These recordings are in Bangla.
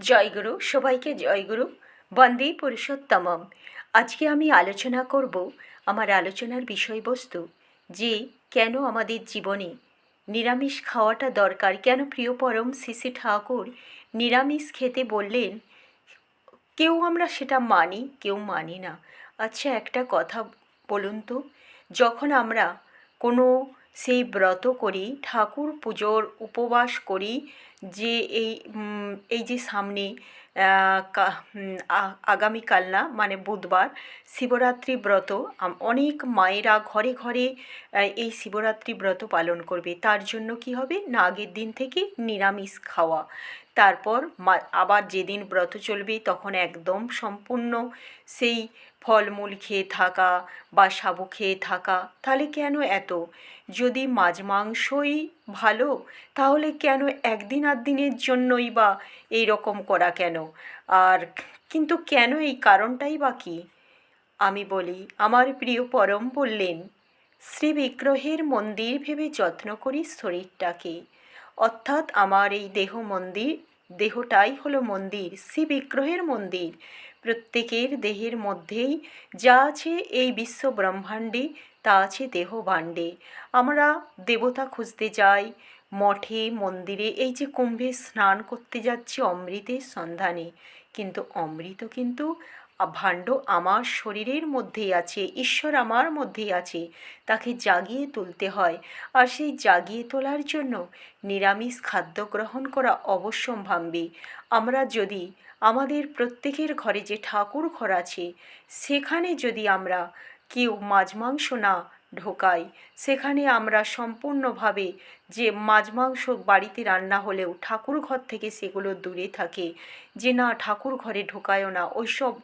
জয়গুরু, সবাইকে জয়গুরু, বন্দে পুরুষোত্তমম। আজকে আমি আলোচনা করব আমার আলোচনার বিষয়বস্তু, যে কেন আমাদের জীবনে নিরামিষ খাওয়াটা দরকার, কেন প্রিয় পরম শ্রী ঠাকুর নিরামিষ খেতে বললেন, কেউ আমরা সেটা মানি, কেউ মানি না। আচ্ছা একটা কথা বলুন তো, যখন আমরা কোনো সেই ব্রত করি ঠাকুর পুজোর উপবাস করি যে এই এই যে সামনে আগামীকাল না মানে বুধবার শিবরাত্রি ব্রত অনেক মায়েরা ঘরে ঘরে এই শিবরাত্রি ব্রত পালন করবে। তার জন্য কি হবে? না, আগের দিন থেকে নিরামিষ খাওয়া। তারপর আবার যেদিন ব্রত চলবে, তখন একদম সম্পূর্ণ সেই ফলমূল খেয়ে থাকা বা সাবু খেয়ে থাকা। তাহলে কেন এত? যদি মাছ মাংসই ভালো? তাহলে কেন একদিন আধ দিনের জন্যই বা এই রকম করা কেন? আর কিন্তু কেন এই কারণটাই বা কী? আমি বলি, আমার প্রিয় পরম বললেন শ্রী বিগ্রহের মন্দির ভেবে যত্ন করি শরীরটাকে। অর্থাৎ আমার এই দেহ মন্দির দেহটাই হলো মন্দির, শ্রী বিগ্রহের মন্দির। প্রত্যেকের দেহের মধ্যেই যা আছে এই বিশ্ব ব্রহ্মাণ্ডে, তা আছে দেহ ভাণ্ডে। আমরা দেবতা খুঁজতে যাই, মঠে, মন্দিরে, এই যে কুম্ভে স্নান করতে যাচ্ছি অমৃতের সন্ধানে। কিন্তু অমৃত কিন্তু ভাণ্ড আমার শরীরের মধ্যেই আছে, ঈশ্বর আমার মধ্যেই আছে। তাকে জাগিয়ে তুলতে হয় আর সেই জাগিয়ে তোলার জন্য নিরামিষ খাদ্য গ্রহণ করা অবশ্যম্ভাবী। আমরা যদি আমাদের প্রত্যেকের ঘরে যে ঠাকুর ঘর আছে, সেখানে যদি আমরা কেউ মাছ মাংস না ঢোকাই। সেখানে আমরা সম্পূর্ণভাবে যে মাছ মাংস বাড়িতে রান্না হলেও ঠাকুর ঘর থেকে সেগুলো দূরে থাকে। যে না ঠাকুর ঘরে ঢোকায়ও না। ওইসব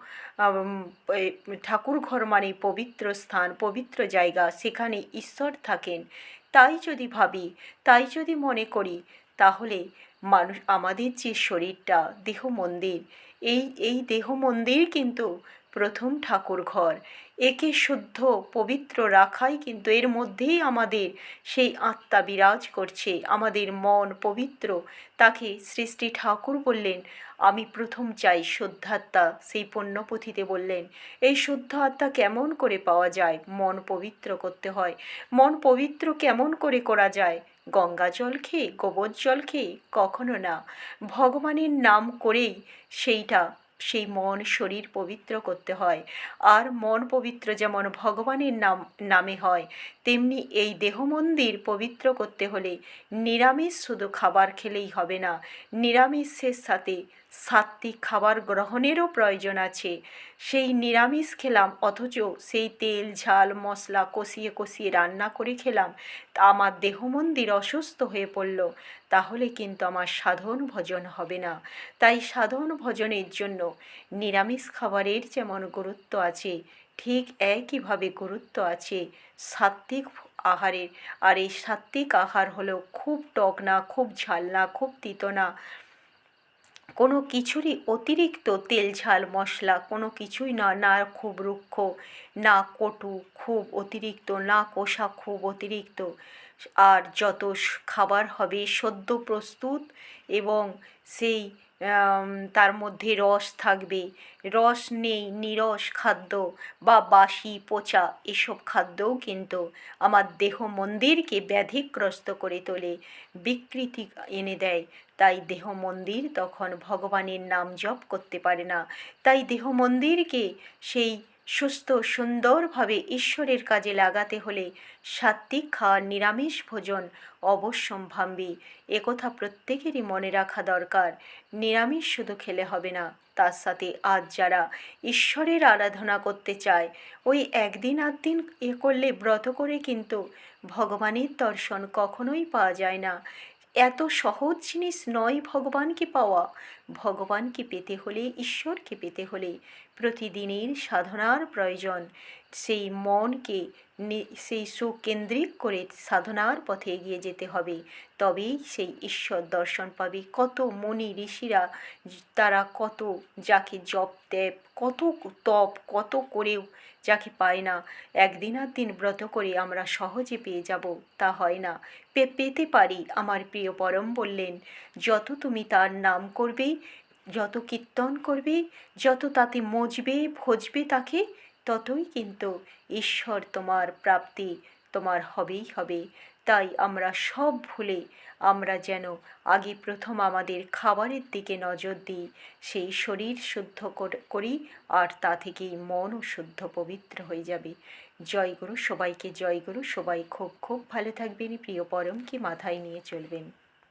ঠাকুর ঘর মানে পবিত্র স্থান, পবিত্র জায়গা, সেখানে ঈশ্বর থাকেন। তাই যদি ভাবি, তাই যদি মনে করি, তাহলে মানুষ, আমাদের যে শরীরটা, দেহ মন্দির, এই এই দেহ মন্দির কিন্তু প্রথম ঠাকুর ঘর। একে শুদ্ধ, পবিত্র রাখাই কিন্তু এর মধ্যেই আমাদের সেই আত্মা বিরাজ করছে। আমাদের মন পবিত্র। তাকে সৃষ্টি ঠাকুর বললেন। আমি প্রথম চাই শুদ্ধাত্মা সেই পুণ্যপুঁথিতে বললেন। এই শুদ্ধ আত্মা কেমন করে পাওয়া যায়? মন পবিত্র করতে হয়। মন পবিত্র কেমন করে করা যায়? গঙ্গা জল খেয়ে, গোবর জল খেয়ে? কখনো না। ভগবানের নাম করেই সেইটা সেই মন শরীর পবিত্র করতে হয়। আর মন পবিত্র যেমন ভগবানের নাম, নামে হয়, তেমনি এই দেহ মন্দির পবিত্র করতে হলে নিরামিষ শুধু খাবার খেলেই হবে না। নিরামিষের সাথে সাত্বিক খাবার গ্রহণেরও প্রয়োজন আছে। সেই নিরামিষ খেলাম, অথচ সেই তেল, ঝাল, মশলা কষিয়ে কষিয়ে রান্না করে খেলাম। তা আমার দেহ মন্দির অসুস্থ হয়ে পড়ল। তাহলে কিন্তু আমার সাধন ভজন হবে না। তাই সাধন ভজনের জন্য নিরামিষ খাবারের যেমন গুরুত্ব আছে, ঠিক একইভাবে গুরুত্ব আছে সাত্বিক আহারের। আর এই সাত্বিক আহার হলো খুব টক না খুব ঝাল না খুব তিতো না কোনো কিছুরই অতিরিক্ত তেল, ঝাল, মশলা, কোনো কিছুই না না খুব রুক্ষ, না কটু, খুব অতিরিক্ত, না কষা, খুব অতিরিক্ত। আর যত খাবার হবে সদ্য প্রস্তুত এবং সেই তার মধ্যে রস থাকবে। রস নেই, নিরস খাদ্য বা বাসি, পচা এসব খাদ্যও কিন্তু আমার দেহ মন্দিরকে ব্যাধিগ্রস্ত করে তোলে, বিকৃতি এনে দেয়। তাই দেহ মন্দির তখন ভগবানের নাম জপ করতে পারে না। তাই দেহ মন্দিরকে সেই সুস্থ, সুন্দরভাবে ঈশ্বরের কাজে লাগাতে হলে সাত্বিক খাওয়ার নিরামিষ ভোজন অবশ্যম্ভাম্বী একথা প্রত্যেকেরই মনে রাখা দরকার। নিরামিষ শুধু খেলে হবে না, তার সাথে আজ যারা ঈশ্বরের আরাধনা করতে চায়, ওই একদিন আধ দিন এ করলে ব্রত করে কিন্তু ভগবানের দর্শন কখনোই পাওয়া যায় না। এত সহজ জিনিস নয় ভগবানকে পাওয়া। ভগবানকে পেতে হলে ঈশ্বরকে পেতে হলে প্রতিদিনের সাধনার প্রয়োজন। সেই মনকে সেই সুকেন্দ্রিক করে সাধনার পথে এগিয়ে যেতে হবে। তবেই সেই ঈশ্বর দর্শন পাবে। কত মনি ঋষিরা, তারা কত যাকে জপ দেব কত তপ, কত করেও যাকে পায় না, একদিন আর দিন ব্রত করে আমরা সহজে পেয়ে যাব। তা হয় না। পেতে পারি, আমার প্রিয় পরম বললেন, যত তুমি তার নাম করবে যত কীর্তন করবে, যত তাতে মজবে, ভজবে তাকে, ততই কিন্তু ঈশ্বর তোমার প্রাপ্তি তোমার হবেই হবে। তাই আমরা সব ভুলে, আমরা যেন আগে প্রথম আমাদের খাবারের দিকে নজর দিই, সেই শরীর শুদ্ধ করি আর তা থেকেই মনও শুদ্ধ পবিত্র হয়ে যাবে। জয়গুরু সবাইকে জয়গুরু সবাই খুব খুব ভালো থাকবেন, প্রিয় পরমকে মাথায় নিয়ে চলবেন।